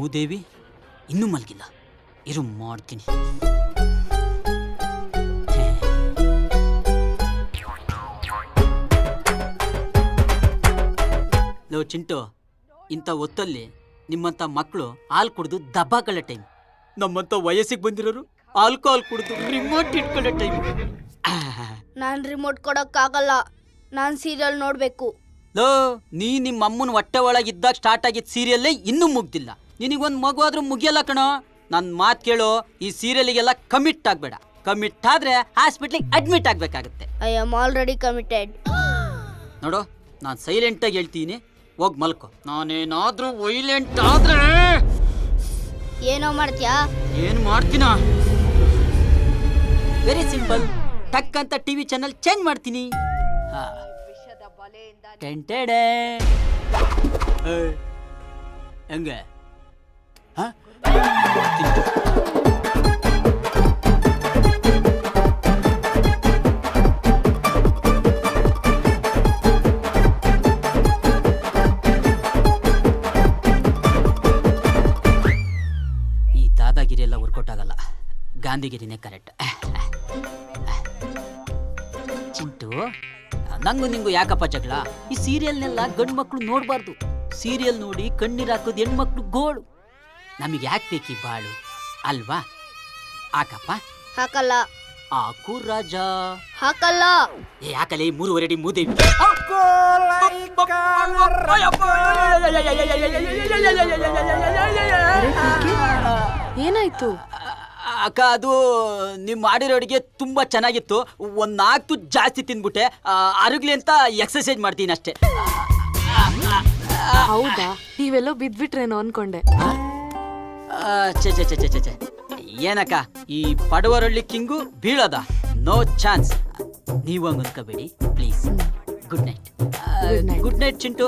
ಮೂದೇವಿ ಇನ್ನೂ ಮಲಗಿಲ್ಲ. ಇರು ಮಾಡ್ತೀನಿ. ಲೋ ಚಿಂಟು ಇಂಥ ಹೊತ್ತಲ್ಲಿ ನಿಮ್ಮಂಥ ಮಕ್ಕಳು ಹಾಲು ಕುಡಿದು ದಬ್ಬಾಕೊಳ್ಳೋ ಟೈಮ್. ನಮ್ಮಂಥ ವಯಸ್ಸಿಗೆ ಬಂದಿರೋರು ಆಲ್ಕೋಹಾಲ್ ಕುಡಿದು ರಿಮೋಟ್ ಇಟ್ಕೊಳ್ಳೋ ಟೈಮ್. ನಾನು ರಿಮೋಟ್ ಕೊಡೋಕ್ಕಾಗಲ್ಲ. ನಾನು ಸೀರಿಯಲ್ ನೋಡಬೇಕು. ಲೋ ನೀ ನಿಮ್ಮ ಅಮ್ಮನ ಹೊಟ್ಟೆ ಒಳಗಿದ್ದಾಗ ಸ್ಟಾರ್ಟ್ ಆಗಿದ್ದ ಸೀರಿಯಲ್ಲೇ ಇನ್ನೂ ಮುಗ್ದಿಲ್ಲ. ನಿನಗೊಂದು ಮಗು ಆದ್ರೂ ಮುಗಿಯಲ್ಲ ಕಣೋ. ನನ್ನ ಮಾತು ಕೇಳೋ ಈ ಸೀರಿಯಲಿಗೆಲ್ಲ ಕಮಿಟ್ ಆಗಬೇಡ. ಕಮಿಟ್ ಆದ್ರೆ ಹಾಸ್ಪಿಟ್ಲಿಗೆ ಅಡ್ಮಿಟ್ ಆಗಬೇಕಾಗುತ್ತೆ. ಐ ಆಮ್ ಆಲ್ರೆಡಿ ಕಮಿಟೆಡ್ ನೋಡು ನಾನು ಸೈಲೆಂಟಾಗಿ ಹೇಳ್ತೀನಿ. ಹೋಗಿ ಮಲ್ಕೋ. ನಾನೇನಾದ್ರೂ ವೈಲೆಂಟ್ ಆದ್ರೆ ಏನೋ ಮಾಡ್ತೀಯಾ? ಏನು ಮಾಡ್ತೀನ? ವೆರಿ ಸಿಂಪಲ್ ಟಕ್ ಅಂತ ಟಿವಿ ಚಾನಲ್ ಚೇಂಜ್ ಮಾಡ್ತೀನಿ. ಹಾ. ಟೆಂಟೆಡೆ. ಏಯ್, ಹೆಂಗೆ? ಈ ದಾದಾಗಿರಿ ಎಲ್ಲ ವರ್ಕೌಟ್ ಆಗಲ್ಲ ಗಾಂಧಿಗಿರಿನೇ ಕರೆಕ್ಟ್. ಚಿಂಟು, ನಂಗು ನಿಂಗು ಯಾಕಪ್ಪ ಜಗಳ? ಈ ಸೀರಿಯಲ್ನೆಲ್ಲ ಗಂಡು ಮಕ್ಕಳು ನೋಡಬಾರ್ದು. ಸೀರಿಯಲ್ ನೋಡಿ ಕಣ್ಣೀರು ಹಾಕೋದು ಹೆಣ್ಮಕ್ಳು ಗೋಳು. ನಮಗೆ ಯಾಕೆ ಬೇಕಿ ಬಾಳು? ಅಲ್ವಾ? ಹಾಕಪ್ಪ. ಹಾಕಲ್ಲ. ಆಕು ರಾಜ. ಹಾಕಲ್ಲ. ಏ ಯಾಕಲೆ ಮೂರುವರೆ ಅಡಿ ಮೂದೇವಿ ಏನಾಯ್ತು? ಅಕ್ಕ ಅದು ನೀವು ಮಾಡಿರೋ ಅಡುಗೆ ತುಂಬಾ ಚೆನ್ನಾಗಿತ್ತು. ಒಂದ್ ನಾಲ್ಕು ಜಾಸ್ತಿ ತಿಂದ್ಬಿಟ್ಟೆ ಅರುಗ್ಲಿ ಅರಗ್ಲಿ ಅಂತ ಎಕ್ಸಸೈಸ್ ಮಾಡ್ತೀನಿ ಅಷ್ಟೇ. ಹೌದಾ? ನೀವೆಲ್ಲೋ ಬಿದ್ಬಿಟ್ರೇನೋ ಅನ್ಕೊಂಡೆ. ಛೆ ಛೆ ಛೆ ಛೆ ಛೆ. ಏನಕ್ಕ ಈ ಪಡವರಳ್ಳಿ ಕಿಂಗು ಬೀಳದ? ನೋ ಚಾನ್ಸ್ ನೀವು ಹಂಗ್ ಅನ್ಕೋಬೇಡಿ please good night good night Chintu.